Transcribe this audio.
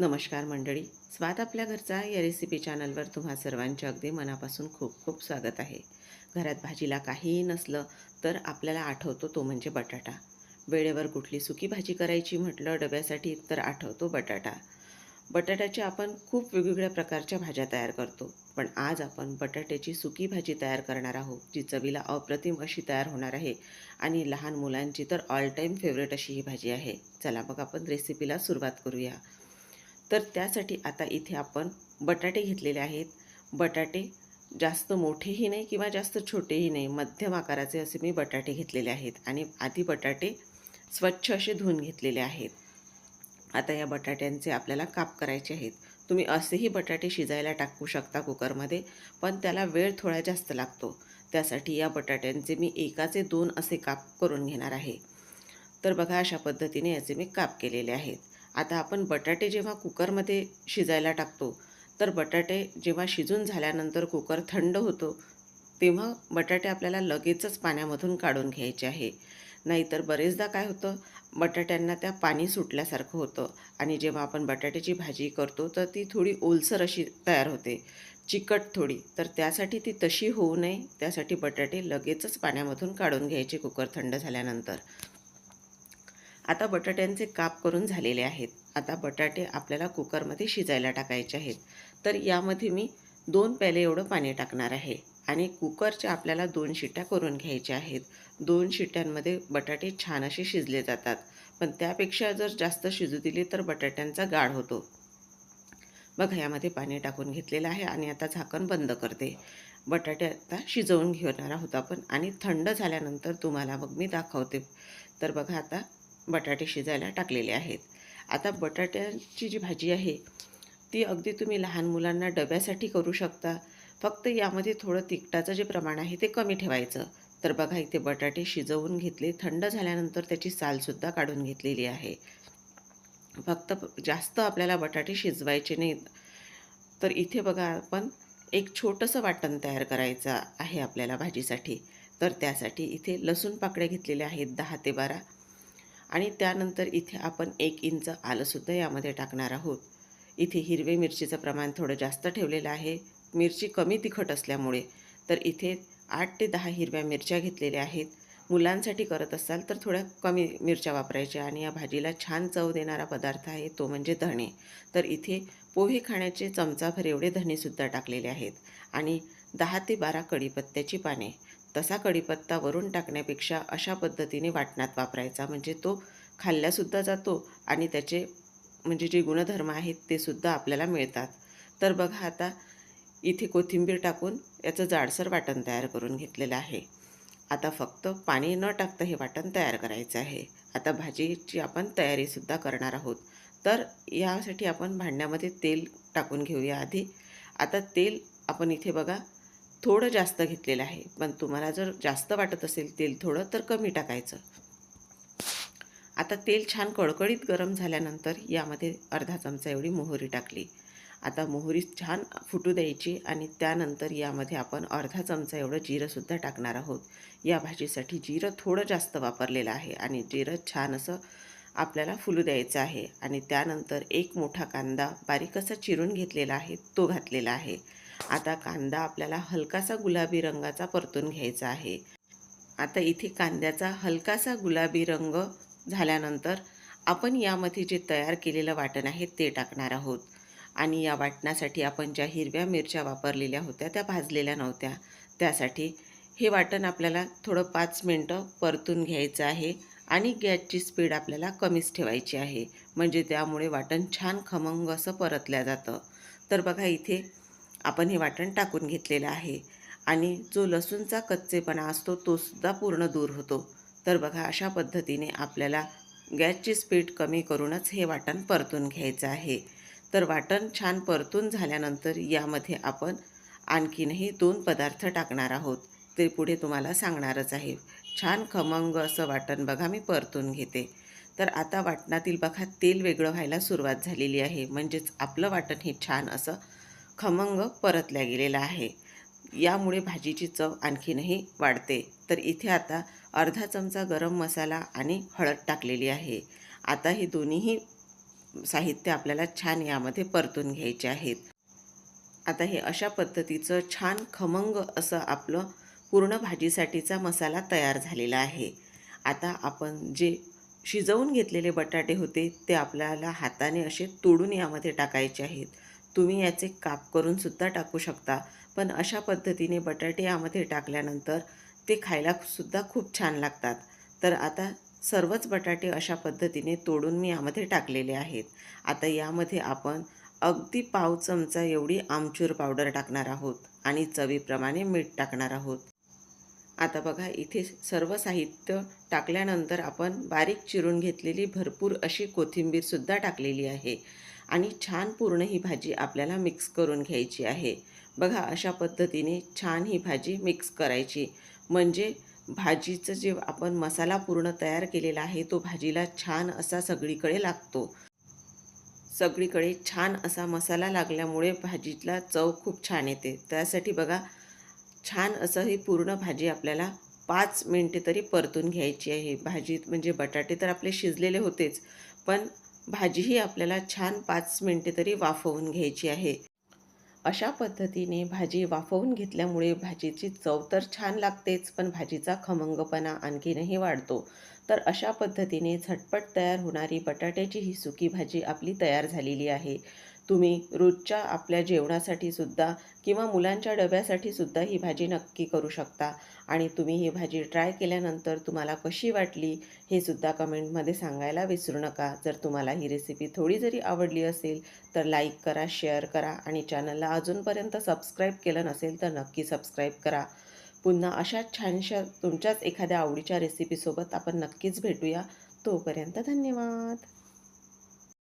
नमस्कार मंडळी. स्वाद आपल्या घरचा या रेसिपी चॅनलवर तुम्हा सर्वांचे अगदी मनापासून खूप खूप स्वागत आहे. घरात भाजीला काहीही नसलं तर आपल्याला आठवतो तो म्हणजे बटाटा. वेळेवर कुठली सुकी भाजी करायची म्हटलं डब्यासाठी तर आठवतो बटाटा. बटाट्याच्या आपण खूप वेगवेगळ्या प्रकारच्या भाज्या तयार करतो. पण आज आपण बटाट्याची सुकी भाजी तयार करणार आहोत जी चवीला अप्रतिम अशी तयार होणार आहे आणि लहान मुलांची तर ऑल टाईम फेवरेट अशी ही भाजी आहे. चला मग आपण रेसिपीला सुरुवात करूया. तर त्यासाठी आता इथे आपण बटाटे घेतलेले आहेत. बटाटे जास्त मोठेही नाही किंवा जास्त छोटेही नाही. मध्यम आकाराचे असे मी बटाटे घेतलेले आहेत आणि आधी बटाटे स्वच्छ असे धुवून घेतलेले आहेत. आता या बटाट्यांचे आपल्याला काप करायचे आहेत. तुम्ही असेही बटाटे शिजायला टाकू शकता कुकरमध्ये पण त्याला वेळ थोडा जास्त लागतो. त्यासाठी या बटाट्यांचे मी एकाचे दोन असे काप करून घेणार आहे. तर बघा अशा पद्धतीने याचे मी काप केलेले आहेत. आता आपण बटाटे जेव्हा कुकरमध्ये शिजायला टाकतो तर बटाटे जेव्हा शिजून झाल्यानंतर कुकर थंड होतो तेव्हा बटाटे आपल्याला लगेचच पाण्यामधून काढून घ्यायचे आहे. नाहीतर बरेचदा काय होतं बटाट्यांना त्या पाणी सुटल्यासारखं होतं आणि जेव्हा आपण बटाट्याची भाजी करतो तर ती थोडी ओलसर अशी तयार होते. चिकट थोडी तर त्यासाठी ती तशी होऊ नये. त्यासाठी बटाटे लगेचच पाण्यामधून काढून घ्यायचे कुकर थंड झाल्यानंतर. आता बटाट्यांचे काप करून झालेले आहेत. आता बटाटे आपल्याला कुकरमध्ये शिजायला टाकायचे आहेत. तर यामध्ये मी दोन प्याले एवढं पाणी टाकणार आहे आणि कुकरच्या आपल्याला दोन शिट्ट्या करून घ्यायच्या आहेत. दोन शिट्ट्यांमध्ये बटाटे छान असे शिजले जातात. पण त्यापेक्षा जर जास्त शिजू दिली तर बटाट्यांचा गाढ होतो. बघा यामध्ये पाणी टाकून घेतलेलं आहे आणि आता झाकण बंद करते. बटाटे आता शिजवून घेणार आहोत आपण आणि थंड झाल्यानंतर तुम्हाला मग मी दाखवते. तर बघा आता बटाटे शिजायला टाकलेले आहेत. आता बटाट्याची जी भाजी आहे ती अगदी तुम्ही लहान मुलांना डब्यासाठी करू शकता. फक्त यामध्ये थोडं तिखटाचं जे प्रमाण आहे ते कमी ठेवायचं. तर बघा इथे बटाटे शिजवून घेतले थंड झाल्यानंतर त्याची सालसुद्धा काढून घेतलेली आहे. फक्त जास्त आपल्याला बटाटे शिजवायचे नाहीत. तर इथे बघा आपण एक छोटंसं वाटण तयार करायचं आहे आपल्याला भाजीसाठी. तर त्यासाठी इथे लसूण पाकळ्या घेतलेल्या आहेत दहा ते बारा. आणि त्यानंतर इथे आपण एक इंच आलंसुद्धा यामध्ये टाकणार आहोत. इथे हिरवे मिरचीचं प्रमाण थोडं जास्त ठेवलेलं आहे. मिरची कमी तिखट असल्यामुळे. तर इथे आठ ते दहा हिरव्या मिरच्या घेतलेल्या आहेत. मुलांसाठी करत असाल तर थोड्या कमी मिरच्या वापरायच्या आणि या भाजीला छान चव देणारा पदार्थ आहे तो म्हणजे धणे. तर इथे पोहे खाण्याचे चमचाभर एवढे धणेसुद्धा टाकलेले आहेत. आणि दहा ते बारा कढीपत्त्याची पाने. तसा कढीपत्ता वरून टाकण्यापेक्षा अशा पद्धतीने वाटणात वापरायचा. म्हणजे तो खाल्ल्यासुद्धा जातो आणि त्याचे म्हणजे जे गुणधर्म आहेत ते सुद्धा आपल्याला मिळतात. तर बघा आता इथे कोथिंबीर टाकून याचं जाडसर वाटण तयार करून घेतलेलं आहे. आता फक्त पाणी न टाकता हे वाटण तयार करायचं आहे. आता भाजीची आपण तयारीसुद्धा करणार आहोत. तर यासाठी आपण भांड्यामध्ये तेल टाकून घेऊया आधी. आता तेल आपण इथे बघा थोडं जास्त घेतलेलं आहे. पण तुम्हाला जर जास्त वाटत असेल तेल थोडं तर कमी टाकायचं. आता तेल छान कडकडीत गरम झाल्यानंतर यामध्ये अर्धा चमचा एवढी मोहरी टाकली. आता मोहरी छान फुटू द्यायची आणि त्यानंतर यामध्ये आपण अर्धा चमचा एवढं जिरंसुद्धा टाकणार आहोत. या भाजीसाठी जिरं थोडं जास्त वापरलेलं आहे आणि जिरं छान असं आपल्याला फुलू द्यायचं आहे. आणि त्यानंतर एक मोठा कांदा बारीक असा चिरून घेतलेला आहे तो घातलेला आहे. आता कांदा आपल्याला हलकासा गुलाबी रंगाचा परतून घ्यायचा आहे. आता इथे कांद्याचा हलकासा गुलाबी रंग झाल्यानंतर आपण यामध्ये जे तयार केलेलं वाटण आहे ते टाकणार आहोत. आणि या वाटणासाठी आपण ज्या हिरव्या मिरच्या वापरलेल्या होत्या त्या भाजलेल्या नव्हत्या. त्यासाठी हे वाटण आपल्याला थोडं पाच मिनटं परतून घ्यायचं आहे आणि गॅसची स्पीड आपल्याला कमीच ठेवायची आहे. म्हणजे त्यामुळे वाटण छान खमंग असं परतल्या जातं. तर बघा इथे आपण हे वाटण टाकून घेतलेलं आहे. आणि जो लसूणचा कच्चेपणा असतो तोसुद्धा पूर्ण दूर होतो. तर बघा अशा पद्धतीने आपल्याला गॅसची स्पीड कमी करूनच हे वाटण परतून घ्यायचं आहे. तर वाटण छान परतून झाल्यानंतर यामध्ये आपण आणखीनही दोन पदार्थ टाकणार आहोत. ते पुढे तुम्हाला सांगणारच आहे. छान खमंग असं वाटण बघा मी परतून घेते. तर आता वाटणातील बघा तेल वेगळं व्हायला सुरुवात झालेली आहे. म्हणजेच आपलं वाटण हे छान असं खमंग परतल्या गेलेला आहे. यामुळे भाजीची चव आणखीनही वाढते. तर इथे आता अर्धा चमचा गरम मसाला आणि हळद टाकलेली आहे. आता हे दोन्हीही साहित्य आपल्याला छान यामध्ये परतून घ्यायचे आहेत. आता हे अशा पद्धतीचं छान खमंग असं आपलं पूर्ण भाजीसाठीचा मसाला तयार झालेला आहे. आता आपण जे शिजवून घेतलेले बटाटे होते ते आपल्याला हाताने असे तोडून यामध्ये टाकायचे आहेत. तुम्ही याचे काप करून सुद्धा टाकू शकता. पण अशा पद्धतीने बटाटे यामध्ये टाकल्यानंतर ते खायला सुद्धा खूप छान लागतात. तर आता सर्वच बटाटे अशा पद्धतीने तोडून मी यामध्ये टाकलेले आहेत. आता यामध्ये आपण अगदी पाव चमचा एवढी आमचूर पावडर टाकणार आहोत आणि चवीप्रमाणे मीठ टाकणार आहोत. आता बघा इथे सर्व साहित्य टाकल्यानंतर आपण बारीक चिरून घेतलेली भरपूर अशी कोथिंबीरसुद्धा टाकलेली आहे. आणि छान पूर्ण ही भाजी आपल्याला मिक्स करून घ्यायची आहे. बघा अशा पद्धतीने छान ही भाजी मिक्स करायची. म्हणजे भाजीचं जे आपण मसाला पूर्ण तयार केलेला आहे तो भाजीला छान असा सगळीकडे लागतो. सगळीकडे छान असा मसाला लागल्यामुळे भाजीला चव खूप छान येते. त्यासाठी बघा छान असं ही पूर्ण भाजी आपल्याला पाच मिनटे तरी परतून घ्यायची आहे. भाजीत म्हणजे बटाटे तर आपले शिजलेले होतेच पण भाजीही आपल्याला छान पाच मिनटे तरी वाफवून घ्यायची आहे. अशा पद्धतीने भाजी वाफवून घेतल्यामुळे भाजीची चव तर छान लागतेच पण भाजीचा खमंगपणा आणखीनही वाढतो. तर अशा पद्धतीने झटपट तयार होणारी बटाट्याची ही सुकी भाजी आपली तयार झालेली आहे. तुम्ही रोजच्या आपल्या जेवणासाठी सुद्धा किंवा मुलांच्या डब्यासाठी सुद्धा ही भाजी नक्की करू शकता. आणि तुम्ही ही भाजी ट्राय केल्यानंतर तुम्हाला कशी वाटली हे सुद्धा कमेंटमध्ये सांगायला विसरू नका. जर तुम्हाला ही रेसिपी थोडी जरी आवडली असेल तर लाईक करा शेअर करा आणि चॅनलला अजूनपर्यंत सबस्क्राईब केलं नसेल तर नक्की सबस्क्राईब करा. पुन्हा अशाच छानशा तुमच्याच एखाद्या आवडीच्या रेसिपीसोबत आपण नक्कीच भेटूया. तोपर्यंत धन्यवाद.